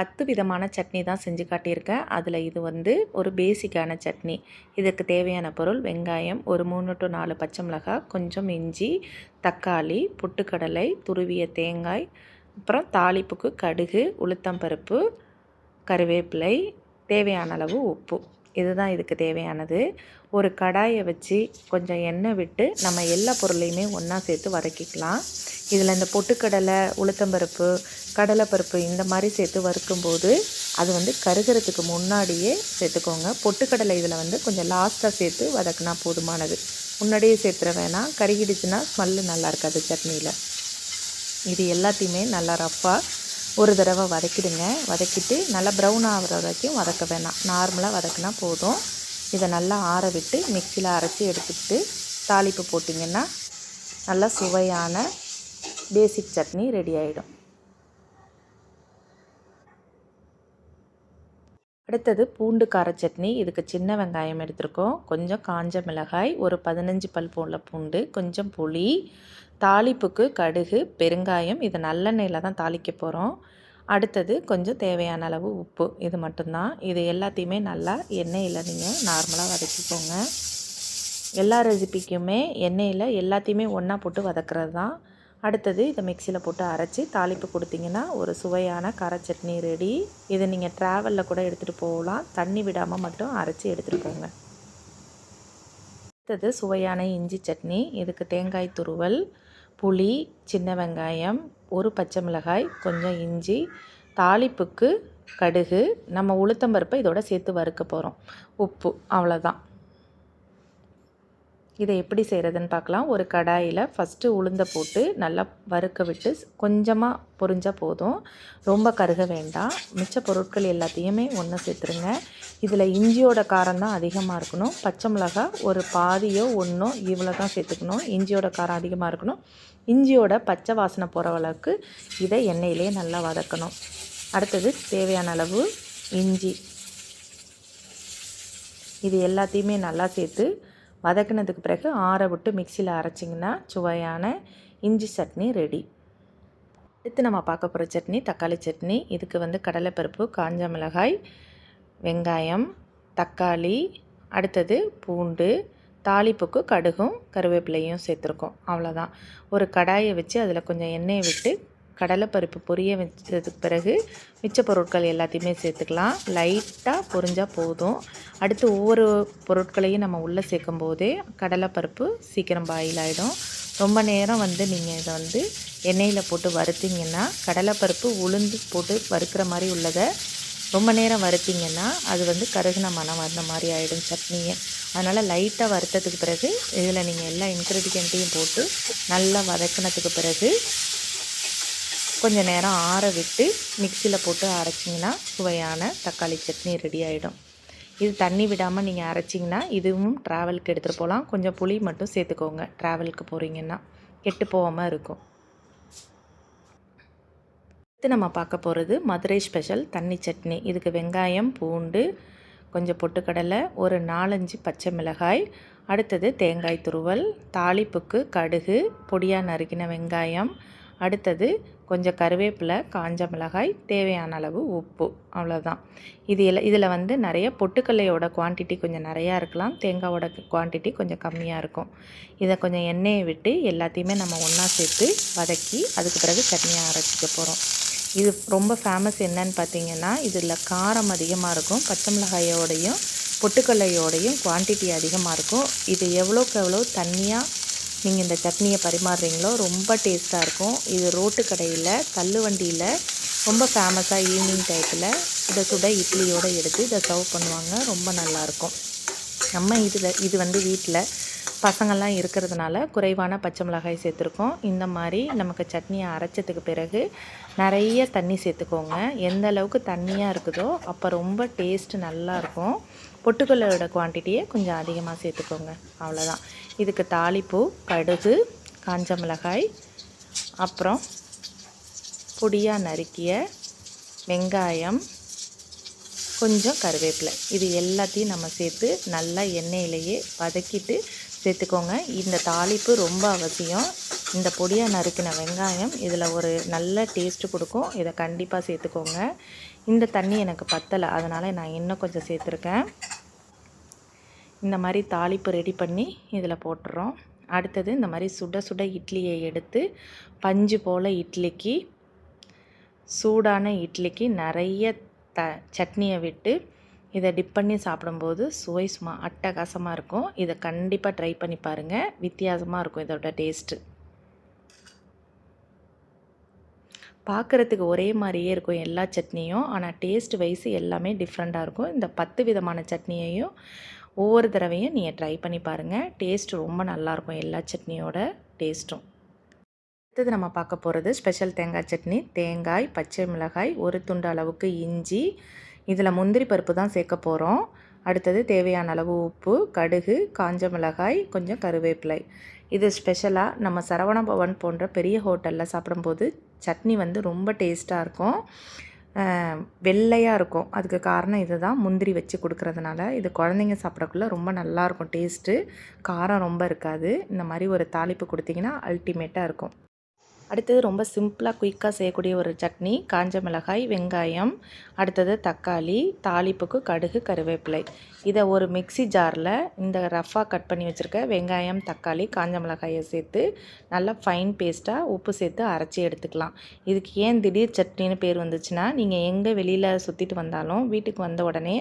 பத்து விதமான சட்னி தான் செஞ்சு காட்டியிருக்கேன். அதில் இது வந்து ஒரு பேசிக்கான சட்னி. இதுக்கு தேவையான பொருள் வெங்காயம் ஒரு மூணு டு நாலு பச்சை மிளகாய் கொஞ்சம் இஞ்சி தக்காளி புட்டுக்கடலை துருவிய தேங்காய் அப்புறம் தாளிப்புக்கு கடுகு உளுத்தம்பருப்பு கருவேப்பிலை தேவையான அளவு உப்பு. இதுதான் இதுக்கு தேவையானது. ஒரு கடாயை வச்சு கொஞ்சம் எண்ணெய் விட்டு நம்ம எல்லா பொருளையுமே ஒன்றா சேர்த்து வதக்கிக்கலாம். இதில் இந்த பொட்டுக்கடலை உளுத்தம்பருப்பு கடலைப்பருப்பு இந்த மாதிரி சேர்த்து வறுக்கும்போது அது வந்து கருகிறதுக்கு முன்னாடியே சேர்த்துக்கோங்க. பொட்டுக்கடலை இதில் வந்து கொஞ்சம் லாஸ்ட்டாக சேர்த்து வதக்குனா போதுமானது. முன்னாடியே சேர்த்துற வேணாம். கருகிடுச்சுன்னா ஸ்மெல்லு நல்லா இருக்காது சட்னியில். இது எல்லாத்தையுமே நல்லா ரஃப்பாக ஒரு தடவை வதக்கிடுங்க. வதக்கிட்டு நல்லா ப்ரௌன் ஆகிற வரைக்கும் வதக்க வேணாம். நார்மலாக வதக்கினா போதும். இதை நல்லா ஆற விட்டு மிக்சியில் அரைச்சி எடுத்துக்கிட்டு தாளிப்பு போட்டிங்கன்னா நல்லா சுவையான பேசிக் சட்னி ரெடி ஆகிடும் அடுத்தது பூண்டு கார சட்னி. இதுக்கு சின்ன வெங்காயம் எடுத்திருக்கோம். கொஞ்சம் காஞ்ச மிளகாய் ஒரு பதினஞ்சு பல் போல பூண்டு கொஞ்சம் புளி தாளிப்புக்கு கடுகு பெருங்காயம் இது நல்லெண்ணெயில் தான் தாளிக்க போகிறோம் அடுத்தது கொஞ்சம் தேவையான அளவு உப்பு இது மட்டும்தான். இது எல்லாத்தையுமே நல்லா எண்ணெயில் நீங்கள் நார்மலாக வதக்கிக்கோங்க. எல்லா ரெசிபிக்குமே எண்ணெயில் எல்லாத்தையுமே ஒன்றா போட்டு வதக்கிறது தான். அடுத்தது இதை மிக்சியில் போட்டு அரைச்சி தாளிப்பு கொடுத்தீங்கன்னா ஒரு சுவையான கார சட்னி ரெடி. இதை நீங்கள் ட்ராவலில் கூட எடுத்துகிட்டு போகலாம். தண்ணி விடாமல் மட்டும் அரைச்சி எடுத்துகிட்டு போங்க. அடுத்தது சுவையான இஞ்சி சட்னி இதுக்கு தேங்காய் துருவல் புளி சின்ன வெங்காயம் ஒரு பச்சை மிளகாய் கொஞ்சம் இஞ்சி தாளிப்புக்கு கடுகு. நம்ம உளுத்தம்பருப்பை இதோட சேர்த்து வறுக்க போகிறோம் உப்பு அவ்வளோதான் இதை எப்படி செய்கிறதுன்னு பார்க்கலாம். ஒரு கடாயில் ஃபஸ்ட்டு உளுந்த போட்டு நல்லா வறுக்க விட்டு கொஞ்சமாக பொரிஞ்சால் போதும். ரொம்ப கருக வேண்டாம். மிச்ச பொருட்கள் எல்லாத்தையுமே ஒன்று சேர்த்துருங்க. இதில் இஞ்சியோட காரம் தான் அதிகமாக இருக்கணும். பச்சை மிளகா ஒரு பாதியோ ஒன்றோ இவ்வளோ தான் சேர்த்துக்கணும். இஞ்சியோட காரம் அதிகமாக இருக்கணும். இஞ்சியோட பச்சை வாசனை போகிற அளவுக்கு இதை எண்ணெயிலே நல்லா வதக்கணும். அடுத்தது தேவையான அளவு இஞ்சி. இது எல்லாத்தையுமே நல்லா சேர்த்து வதக்குனதுக்கு பிறகு ஆற விட்டு மிக்சியில் அரைச்சிங்கன்னா சுவையான இஞ்சி சட்னி ரெடி அடுத்து நம்ம பார்க்க போகிற சட்னி தக்காளி சட்னி. இதுக்கு வந்து கடலைப்பருப்பு காஞ்ச மிளகாய் வெங்காயம் தக்காளி அடுத்தது பூண்டு தாளிப்புக்கு கடுகும் கருவேப்பிலையும் சேர்த்துருக்கோம். அவ்வளோதான் ஒரு கடாயை வச்சு அதில் கொஞ்சம் எண்ணெயை விட்டு கடலைப்பருப்பு பொரிய வச்சதுக்கு பிறகு மிச்ச பொருட்கள் எல்லாத்தையுமே சேர்த்துக்கலாம். லைட்டாக பொரிஞ்சால் போதும். அடுத்து ஒவ்வொரு பொருட்களையும் நம்ம உள்ளே சேர்க்கும் போதே கடலைப்பருப்பு சீக்கிரம் பாயில் ஆகிடும் ரொம்ப நேரம் வந்து நீங்கள் இதை வந்து எண்ணெயில் போட்டு வறுத்திங்கன்னா கடலைப்பருப்பு உளுந்து போட்டு வறுக்கிற மாதிரி உள்ளதை ரொம்ப நேரம் வறுத்திங்கன்னா அது வந்து கருகின மனம் வந்த மாதிரி ஆகிடும் சட்னியை. அதனால் லைட்டாக வறுத்ததுக்கு பிறகு இதில் நீங்கள் எல்லா இன்க்ரீடியண்ட்டையும் போட்டு நல்லா வதக்கினதுக்கு பிறகு கொஞ்சம் நேரம் ஆற விட்டு மிக்சியில் போட்டு அரைச்சிங்கன்னா சுவையான தக்காளி சட்னி ரெடி ஆகிடும் இது தண்ணி விடாமல் நீங்கள் அரைச்சிங்கன்னா இதுவும் ட்ராவலுக்கு எடுத்துகிட்டு போகலாம் கொஞ்சம் புளி மட்டும் சேர்த்துக்கோங்க. ட்ராவலுக்கு போகிறீங்கன்னா கெட்டு போகாமல் இருக்கும். அடுத்து நம்ம பார்க்க போகிறது மதுரை ஸ்பெஷல் தண்ணி சட்னி. இதுக்கு வெங்காயம் பூண்டு கொஞ்சம் பொட்டுக்கடலை ஒரு நாலஞ்சு பச்சை மிளகாய் அடுத்தது தேங்காய் துருவல் தாளிப்புக்கு கடுகு பொடியாக நறுக்கின வெங்காயம் அடுத்தது கொஞ்சம் கருவேப்பிலை காஞ்ச மிளகாய் தேவையான அளவு உப்பு. அவ்வளோதான் இது எல்லாம் இதில் வந்து நிறைய பொட்டுக்கல்லையோட குவான்டிட்டி கொஞ்சம் நிறையா இருக்கலாம். தேங்காவோட குவான்டிட்டி கொஞ்சம் கம்மியாக இருக்கும். இதை கொஞ்சம் எண்ணெயை விட்டு எல்லாத்தையுமே நம்ம ஒன்றா சேர்த்து வதக்கி அதுக்கு பிறகு சட்னியாக அரைச்சிக்க போகிறோம் இது ரொம்ப ஃபேமஸ் என்னன்னு பார்த்தீங்கன்னா இதில் காரம் அதிகமாக இருக்கும். பச்சை மிளகாயோடையும் பொட்டுக்கல்லையோடையும் குவான்டிட்டி அதிகமாக இருக்கும். இது எவ்வளோக்கு எவ்வளோ தண்ணியாக நீங்கள் இந்த சட்னியை பரிமாறுறீங்களோ ரொம்ப டேஸ்ட்டாக இருக்கும். இது ரோட்டு கடையில் தள்ளுவண்டியில் ரொம்ப ஃபேமஸாக ஈவினிங் டயத்தில் இதை சுட இட்லியோடு எடுத்து இதை சர்வ் பண்ணுவாங்க. ரொம்ப நல்லாயிருக்கும் நம்ம இதில் இது வந்து வீட்டில் பசங்கள்லாம் இருக்கிறதுனால குறைவான பச்சை மிளகாய் சேர்த்துருக்கோம். இந்த மாதிரி நமக்கு சட்னியை அரைச்சதுக்கு பிறகு நிறைய தண்ணி சேர்த்துக்கோங்க. எந்த அளவுக்கு தண்ணியாக இருக்குதோ அப்போ ரொம்ப டேஸ்ட்டு நல்லாயிருக்கும் பொட்டுக்கல்லோட குவான்டிட்டியை கொஞ்சம் அதிகமாக சேர்த்துக்கோங்க. அவ்வளோதான் இதுக்கு தாளிப்பூ கடுகு காஞ்ச மிளகாய் அப்புறம் பொடியாக நறுக்கிய வெங்காயம் கொஞ்சம் கருவேப்பிலை. இது எல்லாத்தையும் நம்ம சேர்த்து நல்லா எண்ணெயிலேயே வதக்கிட்டு சேர்த்துக்கோங்க. இந்த தாளிப்பு ரொம்ப அவசியம். இந்த பொடியாக நறுக்கின வெங்காயம் இதில் ஒரு நல்ல டேஸ்ட்டு கொடுக்கும். இதை கண்டிப்பாக சேர்த்துக்கோங்க. இந்த தண்ணி எனக்கு பத்தலை. அதனால் நான் இன்னும் கொஞ்சம் சேர்த்துருக்கேன். இந்த மாதிரி தாளிப்பு ரெடி பண்ணி இதில் போட்டுறோம். அடுத்தது இந்த மாதிரி சுட சுட இட்லியை எடுத்து பஞ்சு போல் இட்லிக்கு சூடான இட்லிக்கு நிறைய த சட்னியை விட்டு இதை டிப் பண்ணி சாப்பிடும்போது சுவை சும்மா அட்டகாசமாக இருக்கும். இதை கண்டிப்பாக ட்ரை பண்ணி பாருங்கள் வித்தியாசமாக இருக்கும் இதோட டேஸ்ட்டு பார்க்குறதுக்கு ஒரே மாதிரியே இருக்கும் எல்லா சட்னியும். ஆனால் டேஸ்ட் வைஸ் எல்லாமே டிஃப்ரெண்ட்டாக இருக்கும். இந்த பத்து விதமான சட்னியையும் ஒவ்வொரு தடவையும் நீங்கள் ட்ரை பண்ணி பாருங்கள் டேஸ்ட் ரொம்ப நல்லாயிருக்கும் எல்லா சட்னியோட டேஸ்ட்டும் அடுத்தது நம்ம பார்க்க போகிறது ஸ்பெஷல் தேங்காய் சட்னி. தேங்காய் பச்சை மிளகாய் ஒரு துண்டு அளவுக்கு இஞ்சி. இதில் முந்திரி பருப்பு தான் சேர்க்க போகிறோம் அடுத்தது தேவையான அளவு உப்பு கடுகு காஞ்ச மிளகாய் கொஞ்சம் கருவேப்பிலை. இது ஸ்பெஷலாக நம்ம சரவண பவன் போன்ற பெரிய ஹோட்டலில் சாப்பிடும்போது சட்னி வந்து ரொம்ப டேஸ்ட்டாக இருக்கும். வெள்ளையாக இருக்கும். அதுக்கு காரணம் இது தான் முந்திரி வச்சு கொடுக்குறதுனால இது குழந்தைங்க சாப்பிடக்குள்ள ரொம்ப நல்லாயிருக்கும் டேஸ்ட்டு. காரம் ரொம்ப இருக்காது. இந்த மாதிரி ஒரு தாளிப்பு கொடுத்தீங்கன்னா அல்டிமேட்டாக இருக்கும். அடுத்தது ரொம்ப சிம்பிளாக குயிக்காக செய்யக்கூடிய ஒரு சட்னி. காஞ்ச மிளகாய் வெங்காயம். அடுத்தது தக்காளி தாளிப்புக்கு கடுகு கருவேப்பிலை. இதை ஒரு மிக்சி ஜாரில் இந்த ரஃபாக கட் பண்ணி வச்சுருக்க வெங்காயம் தக்காளி காஞ்ச மிளகாயை சேர்த்து நல்லா ஃபைன் பேஸ்ட்டாக உப்பு சேர்த்து அரைச்சி எடுத்துக்கலாம். இதுக்கு ஏன் திடீர் சட்னின்னு பேர் வந்துச்சுன்னா நீங்கள் எங்கே வெளியில் சுற்றிட்டு வந்தாலும் வீட்டுக்கு வந்த உடனே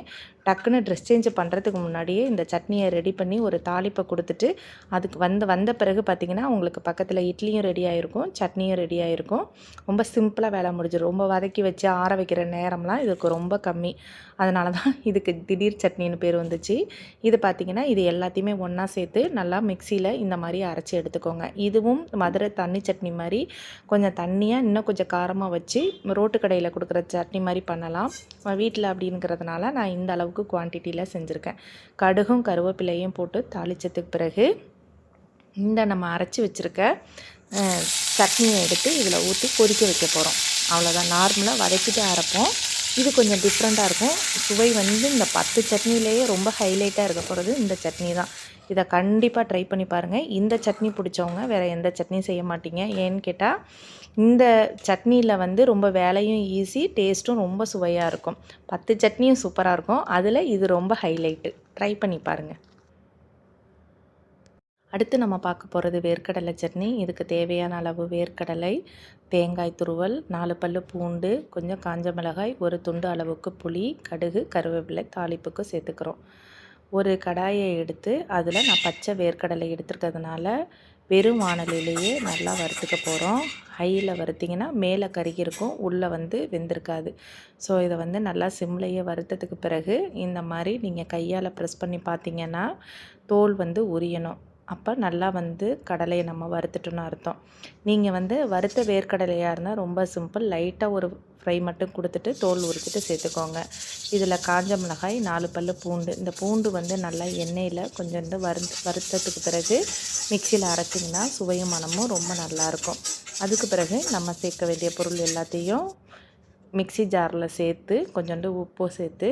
டக்குன்னு ட்ரெஸ் சேஞ்ச் பண்ணுறதுக்கு முன்னாடியே இந்த சட்னியை ரெடி பண்ணி ஒரு தாளிப்பை கொடுத்துட்டு அதுக்கு வந்து வந்த பிறகு பார்த்திங்கன்னா உங்களுக்கு பக்கத்தில் இட்லியும் ரெடி ஆகிருக்கும் சட்னியும் ரெடி ஆகிருக்கும் ரொம்ப சிம்பிளாக வேலை முடிஞ்சிடும். ரொம்ப வதக்கி வச்சு ஆற வைக்கிற நேரம்லாம் இதுக்கு ரொம்ப கம்மி. அதனால தான் இதுக்கு திடீர் சட்னின்னு பேர் வந்துச்சு. இது பார்த்திங்கன்னா இது எல்லாத்தையுமே ஒன்றா சேர்த்து நல்லா மிக்சியில் இந்த மாதிரி அரைச்சி எடுத்துக்கோங்க. இதுவும் மதுரை தண்ணி சட்னி மாதிரி கொஞ்சம் தண்ணியாக இன்னும் கொஞ்சம் காரமாக வச்சு ரோட்டு கடையில் கொடுக்குற சட்னி மாதிரி பண்ணலாம். வீட்டில் அப்படிங்கிறதுனால நான் இந்த அளவுக்கு குவான்டிட்டியில் செஞ்சுருக்கேன். கடுகும் கருவேப்பிலையும் போட்டு தாளித்ததுக்கு பிறகு இந்த நம்ம அரைச்சி வச்சுருக்க சட்னியை எடுத்து இதில் ஊற்றி கொதிக்க வைக்க போகிறோம் அவ்வளோதான் நார்மலாக வதக்கிட்டு அரைப்போம். இது கொஞ்சம் டிஃப்ரெண்ட்டாக இருக்கும். சுவை வந்து இந்த பத்து சட்னிலேயே ரொம்ப ஹைலைட்டாக இருக்க போகிறது இந்த சட்னி தான். இதை கண்டிப்பாக ட்ரை பண்ணி பாருங்கள் இந்த சட்னி பிடிச்சவங்க வேறு எந்த சட்னியும் செய்ய மாட்டீங்க. ஏன்னு கேட்டால் இந்த சட்னியில் வந்து ரொம்ப வேலையும் ஈஸி டேஸ்ட்டும் ரொம்ப சுவையாக இருக்கும். பத்து சட்னியும் சூப்பராக இருக்கும். அதில் இது ரொம்ப ஹைலைட்டு ட்ரை பண்ணி பாருங்கள் அடுத்து நம்ம பார்க்க போகிறது வேர்க்கடலை சட்னி. இதுக்கு தேவையான அளவு வேர்க்கடலை தேங்காய் துருவல் நாலு பல் பூண்டு கொஞ்சம் காஞ்ச மிளகாய் ஒரு துண்டு அளவுக்கு புளி கடுகு கருவேப்பிலை தாளிப்புக்கு சேர்த்துக்கிறோம். ஒரு கடாயை எடுத்து அதில் நான் பச்சை வேர்க்கடலை எடுத்துருக்கிறதுனால வெறும் வானலிலேயே நல்லா வறுத்துக்க போகிறோம் ஹையில் வறுத்திங்கன்னா மேலே கருகி இருக்கும் உள்ளே வந்து வெந்திருக்காது. ஸோ இதை வந்து நல்லா சிம்லையே வறுத்ததுக்கு பிறகு இந்த மாதிரி நீங்கள் கையால் ப்ரெஸ் பண்ணி பார்த்தீங்கன்னா தோல் வந்து உரியணும். அப்போ நல்லா வந்து கடலையை நம்ம வறுத்துட்டோன்னு அர்த்தம். நீங்கள் வந்து வறுத்த வேர்க்கடலையாக இருந்தால் ரொம்ப சிம்பிள் லைட்டாக ஒரு ஃப்ரை மட்டும் கொடுத்துட்டு தோல் உரிச்சிட்டு சேர்த்துக்கோங்க. இதில் காஞ்ச மிளகாய் நாலு பல் பூண்டு. இந்த பூண்டு வந்து நல்லா எண்ணெயில் கொஞ்சம் வந்து வறு வறுத்ததுக்கு பிறகு மிக்சியில் அரைச்சிங்கன்னா சுவையும் மனமும் ரொம்ப நல்லாயிருக்கும் அதுக்கு பிறகு நம்ம சேர்க்க வேண்டிய பொருள் எல்லாத்தையும் மிக்சி ஜாரில் சேர்த்து கொஞ்சோண்டு உப்பு சேர்த்து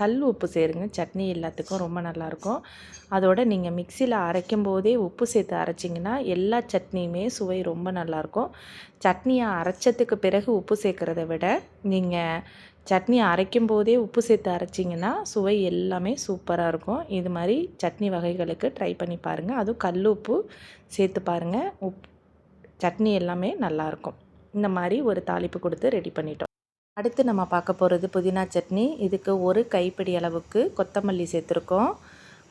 கல் உப்பு சேருங்க. சட்னி எல்லாத்துக்கும் ரொம்ப நல்லாயிருக்கும். அதோட நீங்கள் மிக்சியில் அரைக்கும் போதே உப்பு சேர்த்து அரைச்சிங்கன்னா எல்லா சட்னியுமே சுவை ரொம்ப நல்லாயிருக்கும். சட்னியை அரைச்சதுக்கு பிறகு உப்பு சேர்க்குறத விட நீங்கள் சட்னி அரைக்கும் போதே உப்பு சேர்த்து அரைச்சிங்கன்னா சுவை எல்லாமே சூப்பராக இருக்கும். இது மாதிரி சட்னி வகைகளுக்கு ட்ரை பண்ணி பாருங்கள் அதுவும் கல் உப்பு சேர்த்து பாருங்கள் உப் சட்னி எல்லாமே நல்லாயிருக்கும். இந்த மாதிரி ஒரு தாளிப்பு கொடுத்து ரெடி பண்ணிட்டோம். அடுத்து நம்ம பார்க்க போகிறது புதினா சட்னி. இதுக்கு ஒரு கைப்பிடி அளவுக்கு கொத்தமல்லி சேர்த்துருக்கோம்.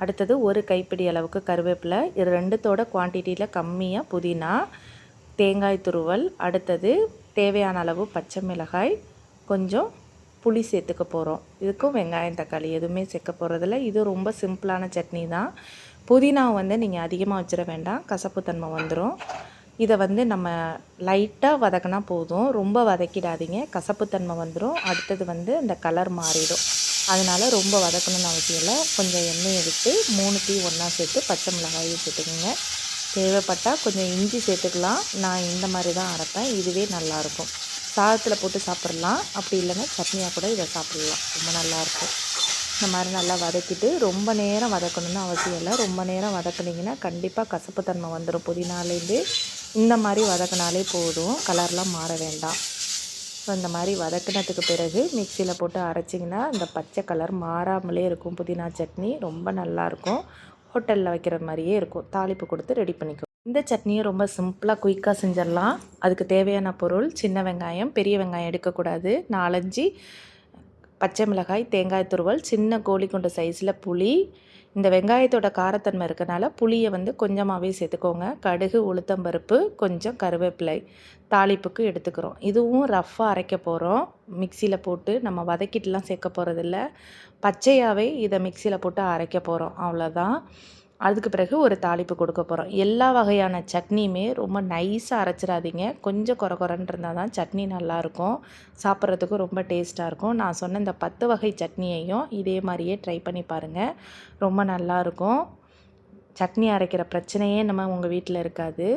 அடுத்தது ஒரு கைப்பிடி அளவுக்கு கருவேப்பிலை. இது ரெண்டுத்தோட குவான்டிட்டியில் கம்மியாக புதினா தேங்காய் துருவல். அடுத்தது தேவையான அளவு பச்சை மிளகாய். கொஞ்சம் புளி சேர்த்துக்க போகிறோம் இதுக்கும் வெங்காயம் தக்காளி எதுவுமே சேர்க்க போகிறதில்ல இது ரொம்ப சிம்பிளான சட்னி தான். புதினா வந்து நீங்கள் அதிகமாக வச்சிட வேண்டாம். கசப்பு தன்மை வந்துடும் இதை வந்து நம்ம லைட்டாக வதக்கினா போதும். ரொம்ப வதக்கிடாதீங்க. கசப்புத்தன்மை வந்துடும் அடுத்தது வந்து இந்த கலர் மாறிடும். அதனால் ரொம்ப வதக்கணும்னு அவசியம் இல்லை. கொஞ்சம் எண்ணெய் எடுத்து மூணு டீ ஒன்றா சேர்த்து பச்சை மிளகாயும் சேர்த்துக்கோங்க. தேவைப்பட்டால் கொஞ்சம் இஞ்சி சேர்த்துக்கலாம். நான் இந்த மாதிரி தான் அரைப்பேன். இதுவே நல்லாயிருக்கும் சாதத்தில் போட்டு சாப்பிட்லாம். அப்படி இல்லைன்னா சட்னியாக கூட இதை சாப்பிட்லாம். ரொம்ப நல்லாயிருக்கும் இந்த மாதிரி நல்லா வதக்கிட்டு ரொம்ப நேரம் வதக்கணும்னு அவசியம் இல்லை. ரொம்ப நேரம் வதக்குனிங்கன்னா கண்டிப்பாக கசப்புத்தன்மை வந்துடும் புதினாலேருந்து இந்த மாதிரி வதக்கினாலே போதும். கலர்லாம் மாற வேண்டாம். ஸோ இந்த மாதிரி வதக்கினதுக்கு பிறகு மிக்சியில் போட்டு அரைச்சிங்கன்னா இந்த பச்சை கலர் மாறாமலே இருக்கும். புதினா சட்னி ரொம்ப நல்லாயிருக்கும் ஹோட்டலில் வைக்கிற மாதிரியே இருக்கும். தாளிப்பு கொடுத்து ரெடி பண்ணிக்கோ. இந்த சட்னியை ரொம்ப சிம்பிளாக குயிக்காக செஞ்சிடலாம். அதுக்கு தேவையான பொருள் சின்ன வெங்காயம் பெரிய வெங்காயம் எடுக்கக்கூடாது. நாலஞ்சு பச்சை மிளகாய் தேங்காய் துருவல் சின்ன கோழி கொண்ட சைஸில் புளி இந்த வெங்காயத்தோட காரத்தன்மை இருக்கனால புளியை வந்து கொஞ்சமாகவே சேர்த்துக்கோங்க. கடுகு உளுத்தம்பருப்பு கொஞ்சம் கருவேப்பிலை தாளிப்புக்கு எடுத்துக்கிறோம். இதுவும் ரஃப்பாக அரைக்க போகிறோம் மிக்சியில் போட்டு நம்ம வதக்கிட்டுலாம் சேர்க்க போகிறதில்ல பச்சையாகவே இதை மிக்சியில் போட்டு அரைக்க போகிறோம் அவ்வளோதான் அதுக்கு பிறகு ஒரு தாளிப்பு கொடுக்க போகிறோம் எல்லா வகையான சட்னியுமே ரொம்ப நைஸாக அரைச்சிடாதீங்க. கொஞ்சம் குறை குறைன்னு இருந்தால் தான் சட்னி நல்லாயிருக்கும் சாப்பிட்றதுக்கும் ரொம்ப டேஸ்ட்டாக இருக்கும். நான் சொன்ன இந்த பத்து வகை சட்னியையும் இதே மாதிரியே ட்ரை பண்ணி பாருங்கள் ரொம்ப நல்லாயிருக்கும் சட்னி அரைக்கிற பிரச்சனையே நம்ம உங்கள் வீட்டில் இருக்காது.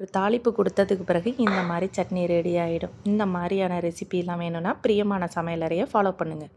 ஒரு தாளிப்பு கொடுத்ததுக்கு பிறகு இந்த மாதிரி சட்னி ரெடி ஆகிடும் இந்த மாதிரியான ரெசிபிலாம் வேணும்னா பிரியமான சமையலறையை ஃபாலோ பண்ணுங்கள்